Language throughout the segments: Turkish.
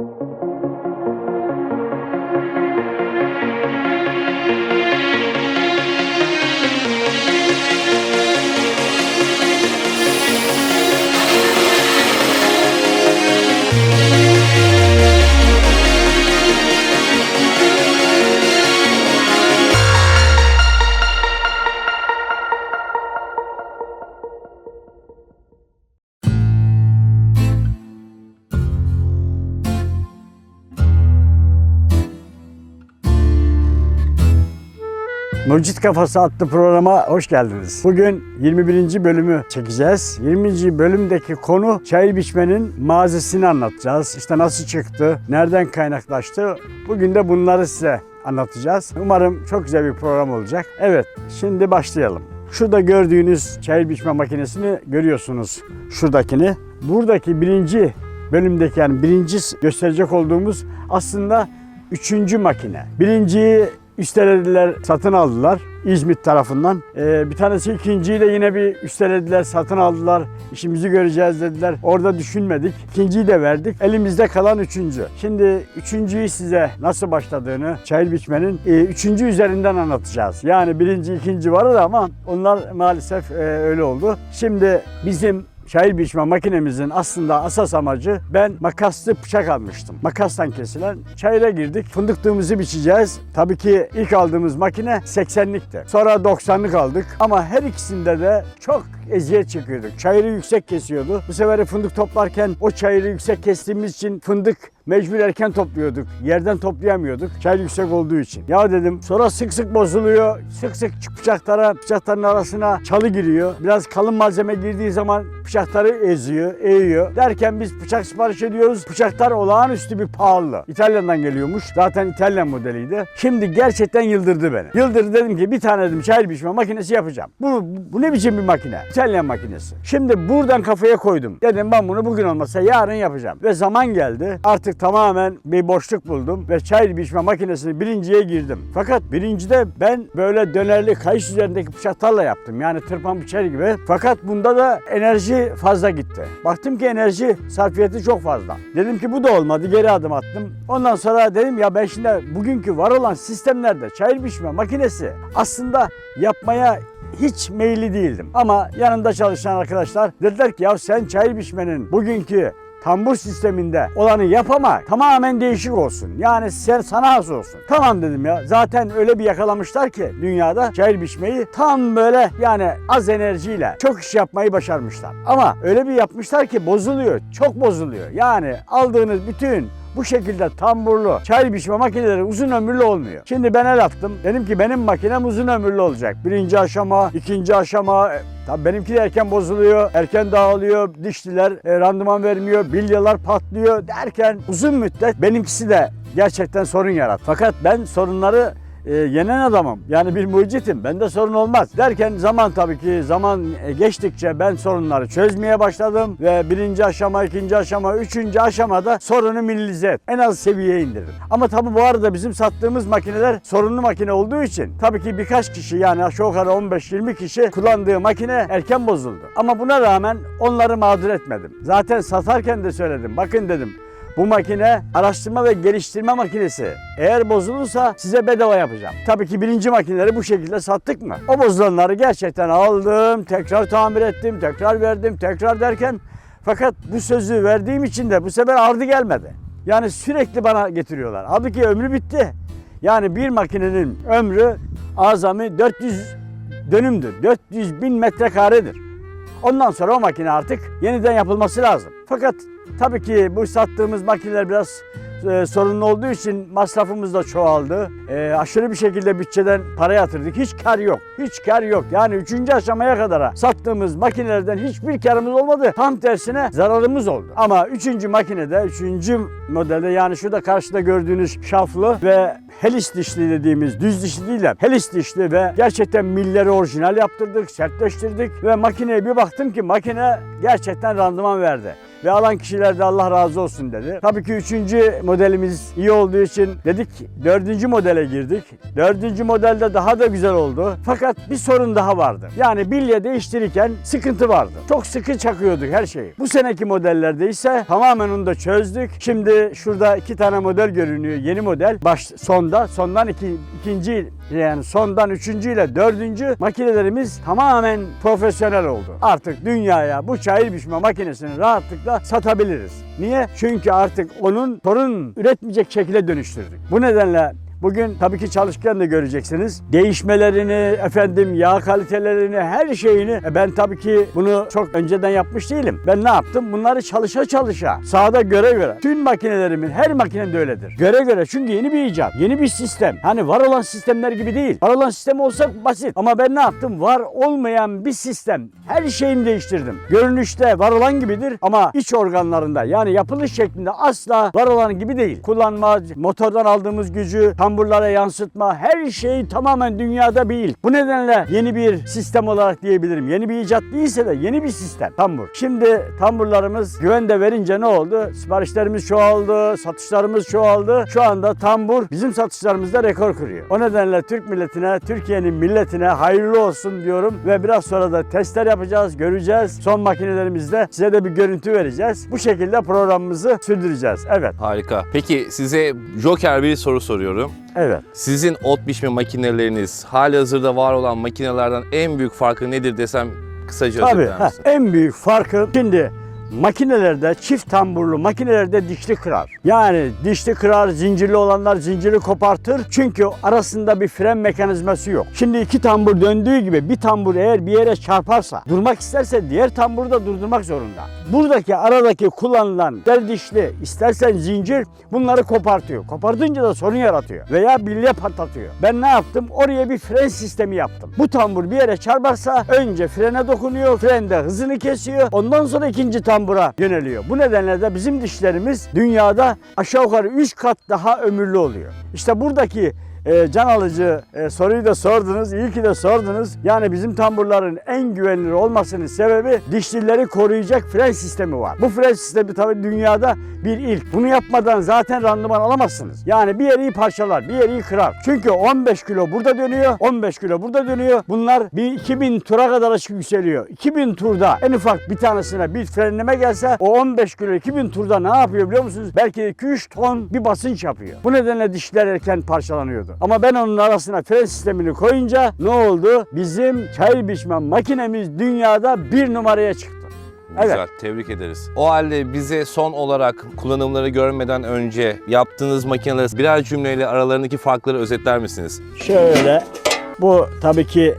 you Mucit Kafası adlı programa hoş geldiniz. Bugün 21. bölümü çekeceğiz. 20. bölümdeki konu çay biçmenin mazisini anlatacağız. İşte nasıl çıktı, nereden kaynaklaştı. Bugün de bunları size anlatacağız. Umarım çok güzel bir program olacak. Evet, şimdi başlayalım. Şurada gördüğünüz çay biçme makinesini görüyorsunuz. Şuradakini. Buradaki birinci bölümdeki yani birinci gösterecek olduğumuz aslında üçüncü makine. Birinciyi üstelediler, satın aldılar İzmit tarafından. Ee, bir tanesi ikinciyi de yine bir üstelediler, satın aldılar. İşimizi göreceğiz dediler. Orada düşünmedik. İkinciyi de verdik. Elimizde kalan üçüncü. Şimdi üçüncüyü size nasıl başladığını çayır biçmenin e, üçüncü üzerinden anlatacağız. Yani birinci, ikinci vardı ama onlar maalesef e, öyle oldu. Şimdi bizim Çayır biçme makinemizin aslında asas amacı ben makaslı bıçak almıştım. Makastan kesilen çayıra girdik. Fındıklığımızı biçeceğiz. Tabii ki ilk aldığımız makine 80'likti. Sonra 90'lık aldık. Ama her ikisinde de çok eziyet çekiyorduk. Çayırı yüksek kesiyordu. Bu sefer fındık toplarken o çayırı yüksek kestiğimiz için fındık mecbur erken topluyorduk. Yerden toplayamıyorduk. Çayır yüksek olduğu için. Ya dedim sonra sık sık bozuluyor. Sık sık bıçaklara, bıçakların arasına çalı giriyor. Biraz kalın malzeme girdiği zaman bıçakları eziyor, eğiyor. Derken biz bıçak sipariş ediyoruz. Bıçaklar olağanüstü bir pahalı. İtalyan'dan geliyormuş. Zaten İtalyan modeliydi. Şimdi gerçekten yıldırdı beni. Yıldırdı dedim ki bir tane dedim çayır biçme makinesi yapacağım. Bu, bu ne biçim bir makine? İtalyan makinesi. Şimdi buradan kafaya koydum. Dedim ben bunu bugün olmasa yarın yapacağım. Ve zaman geldi. Artık tamamen bir boşluk buldum ve çay biçme makinesini birinciye girdim. Fakat birincide ben böyle dönerli kayış üzerindeki bıçaklarla yaptım. Yani tırpan bıçağı gibi. Fakat bunda da enerji fazla gitti. Baktım ki enerji sarfiyatı çok fazla. Dedim ki bu da olmadı. Geri adım attım. Ondan sonra dedim ya ben şimdi bugünkü var olan sistemlerde çayır biçme makinesi aslında yapmaya hiç meyilli değildim. Ama yanında çalışan arkadaşlar dediler ki ya sen çayır biçmenin bugünkü tambur sisteminde olanı yap ama tamamen değişik olsun. Yani sen sana has olsun. Tamam dedim ya. Zaten öyle bir yakalamışlar ki dünyada çayır biçmeyi tam böyle yani az enerjiyle çok iş yapmayı başarmışlar. Ama öyle bir yapmışlar ki bozuluyor. Çok bozuluyor. Yani aldığınız bütün bu şekilde tamburlu çay biçme makineleri uzun ömürlü olmuyor. Şimdi ben el attım. Dedim ki benim makinem uzun ömürlü olacak. Birinci aşama, ikinci aşama. e, Tabii benimki de erken bozuluyor, erken dağılıyor, dişliler e, randıman vermiyor, bilyalar patlıyor derken uzun müddet benimkisi de gerçekten sorun yarat. Fakat ben sorunları e, yenen adamım. Yani bir mucitim. Bende sorun olmaz. Derken zaman tabii ki zaman e, geçtikçe ben sorunları çözmeye başladım ve birinci aşama, ikinci aşama, üçüncü aşamada sorunu minimize et. En az seviyeye indirdim. Ama tabii bu arada bizim sattığımız makineler sorunlu makine olduğu için tabii ki birkaç kişi yani aşağı yukarı 15-20 kişi kullandığı makine erken bozuldu. Ama buna rağmen onları mağdur etmedim. Zaten satarken de söyledim. Bakın dedim bu makine araştırma ve geliştirme makinesi. Eğer bozulursa size bedava yapacağım. Tabii ki birinci makineleri bu şekilde sattık mı? O bozulanları gerçekten aldım, tekrar tamir ettim, tekrar verdim, tekrar derken fakat bu sözü verdiğim için de bu sefer ardı gelmedi. Yani sürekli bana getiriyorlar. Halbuki ömrü bitti. Yani bir makinenin ömrü azami 400 dönümdür. 400 bin metrekaredir. Ondan sonra o makine artık yeniden yapılması lazım. Fakat tabii ki bu sattığımız makineler biraz e, sorunlu olduğu için masrafımız da çoğaldı. E, aşırı bir şekilde bütçeden para yatırdık. Hiç kar yok. Hiç kar yok. Yani üçüncü aşamaya kadar sattığımız makinelerden hiçbir karımız olmadı. Tam tersine zararımız oldu. Ama üçüncü makinede, üçüncü modelde yani şurada karşıda gördüğünüz şaflı ve helis dişli dediğimiz düz dişli değil de helis dişli ve gerçekten milleri orijinal yaptırdık, sertleştirdik ve makineye bir baktım ki makine gerçekten randıman verdi. Ve alan kişiler de Allah razı olsun dedi. Tabii ki üçüncü modelimiz iyi olduğu için dedik dördüncü modele girdik. Dördüncü modelde daha da güzel oldu. Fakat bir sorun daha vardı. Yani bilye değiştirirken sıkıntı vardı. Çok sıkı çakıyorduk her şeyi. Bu seneki modellerde ise tamamen onu da çözdük. Şimdi şurada iki tane model görünüyor. Yeni model. Baş sonda. Sondan iki, ikinci yani sondan üçüncü ile dördüncü makinelerimiz tamamen profesyonel oldu. Artık dünyaya bu çayır biçme makinesini rahatlıkla satabiliriz. Niye? Çünkü artık onun sorun üretmeyecek şekilde dönüştürdük. Bu nedenle Bugün tabii ki çalışırken de göreceksiniz. Değişmelerini, efendim yağ kalitelerini, her şeyini. E ben tabii ki bunu çok önceden yapmış değilim. Ben ne yaptım? Bunları çalışa çalışa, sahada göre göre. Tüm makinelerimin, her makinem de öyledir. Göre göre. Çünkü yeni bir icat, yeni bir sistem. Hani var olan sistemler gibi değil. Var olan sistem olsa basit. Ama ben ne yaptım? Var olmayan bir sistem. Her şeyini değiştirdim. Görünüşte var olan gibidir ama iç organlarında yani yapılış şeklinde asla var olan gibi değil. Kullanma, motordan aldığımız gücü, tamburlara yansıtma her şey tamamen dünyada bir ilk. Bu nedenle yeni bir sistem olarak diyebilirim. Yeni bir icat değilse de yeni bir sistem tambur. Şimdi tamburlarımız güvende verince ne oldu? Siparişlerimiz çoğaldı, satışlarımız çoğaldı. Şu anda tambur bizim satışlarımızda rekor kırıyor. O nedenle Türk milletine, Türkiye'nin milletine hayırlı olsun diyorum ve biraz sonra da testler yapacağız, göreceğiz. Son makinelerimizde size de bir görüntü vereceğiz. Bu şekilde programımızı sürdüreceğiz. Evet, Harika. Peki size Joker bir soru soruyorum. Evet. Sizin ot biçme makineleriniz hali hazırda var olan makinelerden en büyük farkı nedir desem kısaca Tabii. özetler ha, misin? en büyük farkı şimdi makinelerde çift tamburlu makinelerde dişli kırar. Yani dişli kırar, zincirli olanlar zinciri kopartır. Çünkü arasında bir fren mekanizması yok. Şimdi iki tambur döndüğü gibi bir tambur eğer bir yere çarparsa durmak isterse diğer tamburu da durdurmak zorunda. Buradaki aradaki kullanılan ister dişli istersen zincir bunları kopartıyor. Kopartınca da sorun yaratıyor. Veya bilye patlatıyor. Ben ne yaptım? Oraya bir fren sistemi yaptım. Bu tambur bir yere çarparsa önce frene dokunuyor. Fren de hızını kesiyor. Ondan sonra ikinci tambura yöneliyor. Bu nedenle de bizim dişlerimiz dünyada aşağı yukarı 3 kat daha ömürlü oluyor. İşte buradaki e, can alıcı e, soruyu da sordunuz. İyi ki de sordunuz. Yani bizim tamburların en güvenilir olmasının sebebi dişlileri koruyacak fren sistemi var. Bu fren sistemi tabii dünyada bir ilk. Bunu yapmadan zaten randıman alamazsınız. Yani bir yeri parçalar, bir yeri kırar. Çünkü 15 kilo burada dönüyor, 15 kilo burada dönüyor. Bunlar bir 2000 tura kadar açık yükseliyor. 2000 turda en ufak bir tanesine bir frenleme gelse o 15 kilo 2000 turda ne yapıyor biliyor musunuz? Belki 2-3 ton bir basınç yapıyor. Bu nedenle dişler erken parçalanıyordu. Ama ben onun arasına fren sistemini koyunca ne oldu? Bizim çay biçme makinemiz dünyada bir numaraya çıktı. Güzel, Evet. tebrik ederiz. O halde bize son olarak kullanımları görmeden önce yaptığınız makineler birer cümleyle aralarındaki farkları özetler misiniz? Şöyle bu tabii ki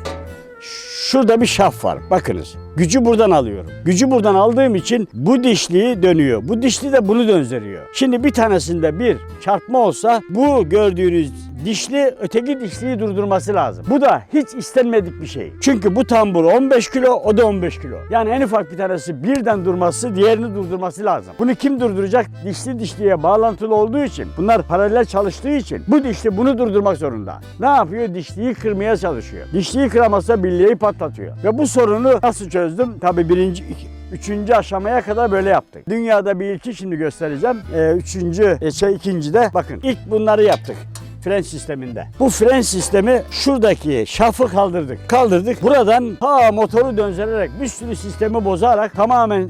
şurada bir şaf var. Bakınız. Gücü buradan alıyorum. Gücü buradan aldığım için bu dişliği dönüyor. Bu dişli de bunu döndürüyor. Şimdi bir tanesinde bir çarpma olsa bu gördüğünüz dişli öteki dişliyi durdurması lazım. Bu da hiç istenmedik bir şey. Çünkü bu tambur 15 kilo, o da 15 kilo. Yani en ufak bir tanesi birden durması, diğerini durdurması lazım. Bunu kim durduracak? Dişli dişliye bağlantılı olduğu için, bunlar paralel çalıştığı için bu dişli bunu durdurmak zorunda. Ne yapıyor? Dişliyi kırmaya çalışıyor. Dişliyi kıramazsa bilyeyi patlatıyor. Ve bu sorunu nasıl çözdüm? Tabii birinci, iki- Üçüncü aşamaya kadar böyle yaptık. Dünyada bir ilki şimdi göstereceğim. Ee, üçüncü, e, şey ikinci de bakın ilk bunları yaptık fren sisteminde. Bu fren sistemi şuradaki şafı kaldırdık. Kaldırdık. Buradan ha motoru döndürerek bir sürü sistemi bozarak tamamen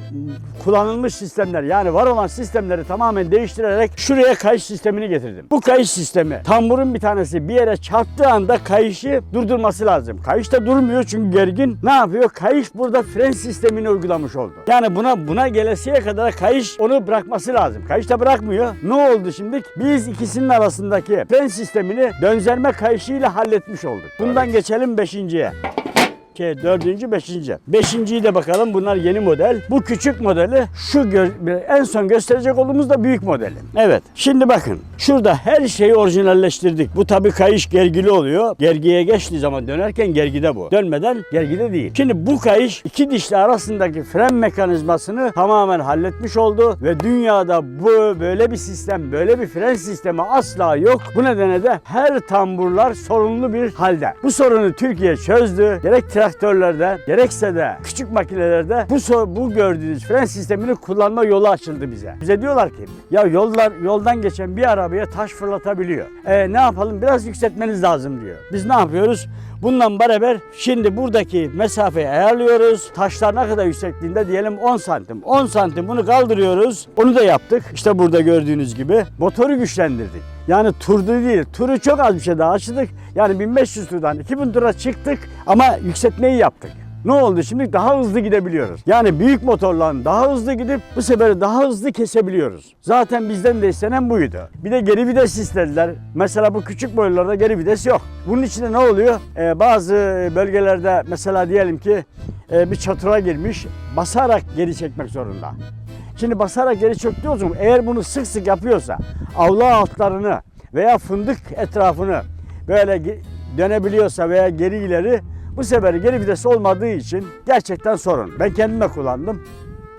kullanılmış sistemler yani var olan sistemleri tamamen değiştirerek şuraya kayış sistemini getirdim. Bu kayış sistemi tamburun bir tanesi bir yere çarptığı anda kayışı durdurması lazım. Kayış da durmuyor çünkü gergin. Ne yapıyor? Kayış burada fren sistemini uygulamış oldu. Yani buna buna gelesiye kadar kayış onu bırakması lazım. Kayış da bırakmıyor. Ne oldu şimdi? Biz ikisinin arasındaki fren sistemini dönzerme kayışıyla halletmiş olduk. Bundan geçelim beşinciye. Şey, dördüncü, beşinci. Beşinciyi de bakalım. Bunlar yeni model. Bu küçük modeli şu en son gösterecek olduğumuz da büyük modeli. Evet. Şimdi bakın. Şurada her şeyi orijinalleştirdik. Bu tabii kayış gergili oluyor. Gergiye geçtiği zaman dönerken gergide bu. Dönmeden gergide değil. Şimdi bu kayış iki dişli arasındaki fren mekanizmasını tamamen halletmiş oldu ve dünyada bu böyle bir sistem, böyle bir fren sistemi asla yok. Bu nedenle de her tamburlar sorunlu bir halde. Bu sorunu Türkiye çözdü. Gerek traktörlerde gerekse de küçük makinelerde bu bu gördüğünüz fren sistemini kullanma yolu açıldı bize. Bize diyorlar ki ya yollar yoldan geçen bir arabaya taş fırlatabiliyor. E, ne yapalım biraz yükseltmeniz lazım diyor. Biz ne yapıyoruz? Bununla beraber şimdi buradaki mesafeyi ayarlıyoruz. Taşlar ne kadar yüksekliğinde diyelim 10 santim. 10 santim bunu kaldırıyoruz. Onu da yaptık. İşte burada gördüğünüz gibi motoru güçlendirdik. Yani turdu değil, turu çok az bir şey daha açtık. Yani 1500 turdan 2000 tura çıktık ama yükseltmeyi yaptık. Ne oldu şimdi? Daha hızlı gidebiliyoruz. Yani büyük motorla daha hızlı gidip bu sefer daha hızlı kesebiliyoruz. Zaten bizden de istenen buydu. Bir de geri vites istediler. Mesela bu küçük boylarda geri vites yok. Bunun içinde ne oluyor? Ee, bazı bölgelerde mesela diyelim ki e, bir çatıra girmiş basarak geri çekmek zorunda. Şimdi basarak geri çöktüğü zaman eğer bunu sık sık yapıyorsa avla altlarını veya fındık etrafını böyle dönebiliyorsa veya geri ileri bu sefer geri vites olmadığı için gerçekten sorun. Ben kendime kullandım.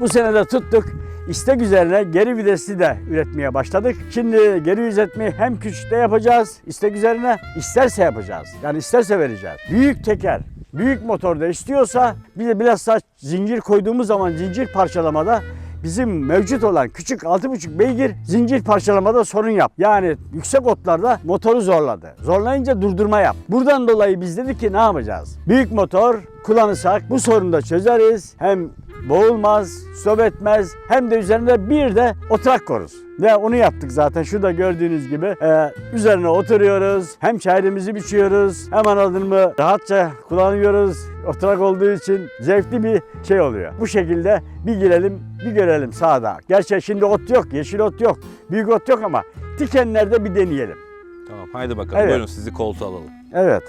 Bu sene de tuttuk. İstek üzerine geri vitesli de üretmeye başladık. Şimdi geri üretmeyi hem küçükte yapacağız istek üzerine isterse yapacağız. Yani isterse vereceğiz. Büyük teker, büyük motorda istiyorsa bir de bilhassa zincir koyduğumuz zaman zincir parçalamada bizim mevcut olan küçük 6,5 beygir zincir parçalamada sorun yap. Yani yüksek otlarda motoru zorladı. Zorlayınca durdurma yap. Buradan dolayı biz dedik ki ne yapacağız? Büyük motor kullanırsak bu sorunu da çözeriz. Hem boğulmaz, stop etmez hem de üzerinde bir de oturak koruz. Ve onu yaptık zaten şurada gördüğünüz gibi. Ee, üzerine oturuyoruz. Hem çayımızı biçiyoruz. Hem anladın mı rahatça kullanıyoruz. Oturak olduğu için zevkli bir şey oluyor. Bu şekilde bir girelim bir görelim sağda. Gerçi şimdi ot yok, yeşil ot yok, büyük ot yok ama dikenlerde bir deneyelim. Tamam haydi bakalım Evet. buyurun sizi koltuğa alalım. Evet.